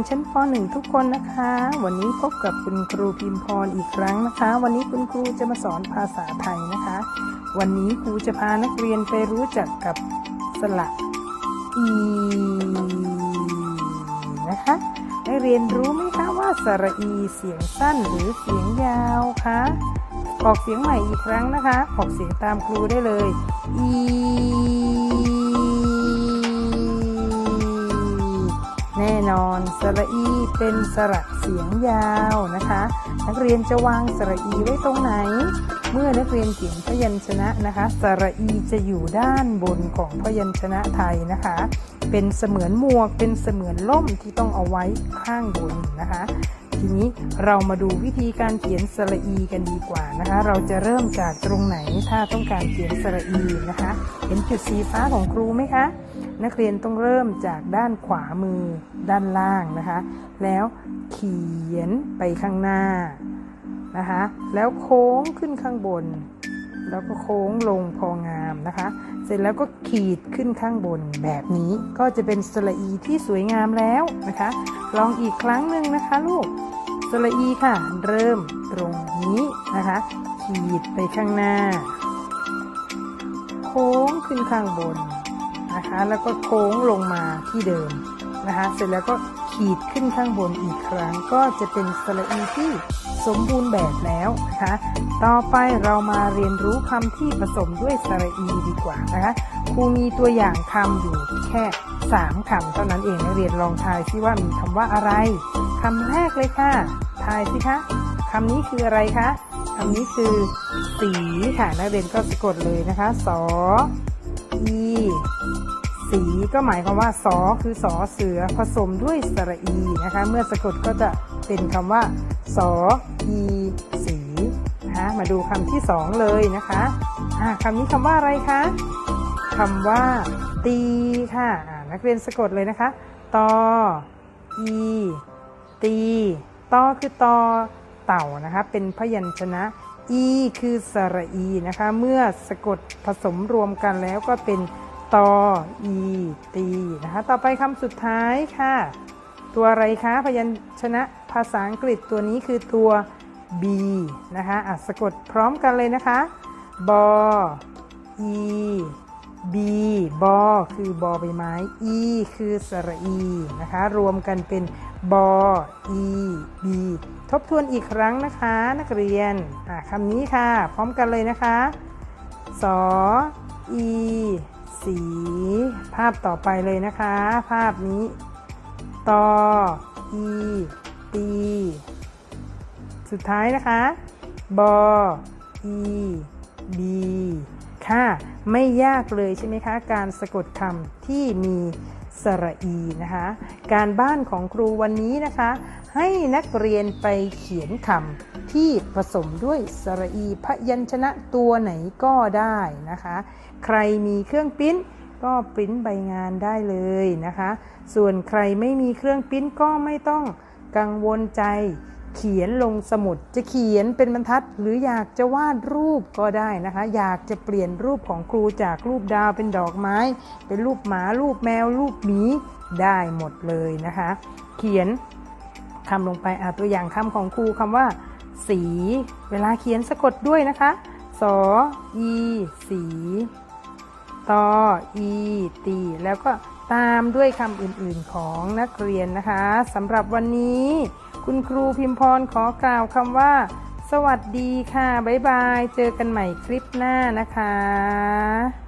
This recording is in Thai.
นชั้นป .1 ทุกคนนะคะ วันนี้พบกับคุณครูพิมพรอีกครั้งนะคะ วันนี้คุณครูจะมาสอนภาษาไทยนะคะ วันนี้ครูจะพานักเรียนไปรู้จักกับสระอีนะคะได้เรียนรู้ไหมคะว่าสระอีเสียงสั้นหรือเสียงยาวคะออกเสียงใหม่อีกครั้งนะคะ ออกเสียงตามครูได้เลยอี นอน สระอีเป็นสระเสียงยาวนะคะ นักเรียนจะวางสระอีไว้ตรงไหน เมื่อนักเรียนเขียนพยัญชนะนะคะ สระอีจะอยู่ด้านบนของพยัญชนะไทยนะคะ เป็นเสมือนหมวก เป็นเสมือนล่มที่ต้องเอาไว้ข้างบนนะคะ ทีนี้เรามาดูวิธีการเขียนสระอีกันดีกว่านะคะ เราจะเริ่มจากตรงไหนถ้าต้องการเขียนสระอีนะคะ เห็นจุดสีฟ้าของครูไหมคะนักเรียนต้องเริ่มจากด้านขวามือ ด้านล่างนะคะ แล้วเขียนไปข้างหน้านะคะ แล้วโค้งขึ้นข้างบน แล้วก็โค้งลงพองามนะคะ เสร็จแล้วก็ขีดขึ้นข้างบนแบบนี้ก็จะเป็นสระอีที่สวยงามแล้วนะคะ ลองอีกครั้งหนึ่งนะคะลูกสระอีค่ะ เริ่มตรงนี้นะคะ ขีดไปข้างหน้า โค้งขึ้นข้างบนนะคะ แล้วก็โค้งลงมาที่เดิม นะคะเสร็จแล้วก็ขีดขึ้นข้างบนอีกครั้ง ก็จะเป็นสระอีที่สมบูรณ์แบบแล้วนะคะต่อไปเรามาเรียนรู้คำที่ผสมด้วยสระอีดีกว่านะคะครูมีตัวอย่างคำอยู่แค่ 3คำเท่านั้นเองนักเรียนลองทายซิว่ามีคำว่าอะไรคำแรกเลยค่ะทายสิคะคำนี้คืออะไรคะคำนี้คือสีค่ะนักเรียนก็สะกดเลยนะคะสออี สีก็หมายความว่าสอคือสอเสือผสมด้วยสระอีนะคะ เมื่อสะกดก็จะเป็นคำว่าสออีสีนะคะมาดูคำที่สองเลยนะคะอ่าคำนี้คำว่าอะไรคะคำว่า ตีค่ะอ่านักเรียนสะกดเลยนะคะตออีตีตอคือตอเต่านะคะเป็นพยัญชนะอีคือสระอีนะคะ เมื่อสะกดผสมรวมกันแล้วก็เป็น ตอ อีตีนะคะ ต่อไปคำสุดท้ายค่ะ ตัวอะไรคะพยัญชนะภาษาอังกฤษตัวนี้คือตัว B นะคะอะสะกดพร้อมกันเลยนะคะ บอ อี B บอ คือบอใบไม้ E คือสระอีนะคะ รวมกันเป็นบออี B ทบทวนอีกครั้งนะคะ นักเรียนอะคำนี้ค่ะ พร้อมกันเลยนะคะสออี สีภาพต่อไปเลยนะคะ ภาพนี้ตออีตีสุดท้ายนะคะบออีบีค่ะ ไม่ยากเลยใช่ไหมคะ การสะกดคำที่มีสระอีนะคะ การบ้านของครูวันนี้นะคะ ให้นักเรียนไปเขียนคำ ที่ผสมด้วยสระอีพยัญชนะตัวไหนก็ได้นะคะ ใครมีเครื่องปิ้นก็ปริ้นใบงานได้เลยนะคะ ส่วนใครไม่มีเครื่องปริ้นก็ไม่ต้องกังวลใจ เขียนลงสมุดจะเขียนเป็นบรรทัด หรืออยากจะวาดรูปก็ได้นะคะ อยากจะเปลี่ยนรูปของครูจากรูปดาวเป็นดอกไม้ เป็นรูปหมารูปแมวรูปหมีได้หมดเลยนะคะ เขียนคำลงไปอะตัวอย่างคำของครูคำว่า สี เวลาเขียนสะกดด้วยนะคะสออีสีตออีตีแล้วก็ตามด้วยคำอื่นๆของนักเรียนนะคะสำหรับวันนี้ คุณครูพิมพรขอกล่าวคำว่า สวัสดีค่ะ บ๊ายบาย เจอกันใหม่คลิปหน้านะคะ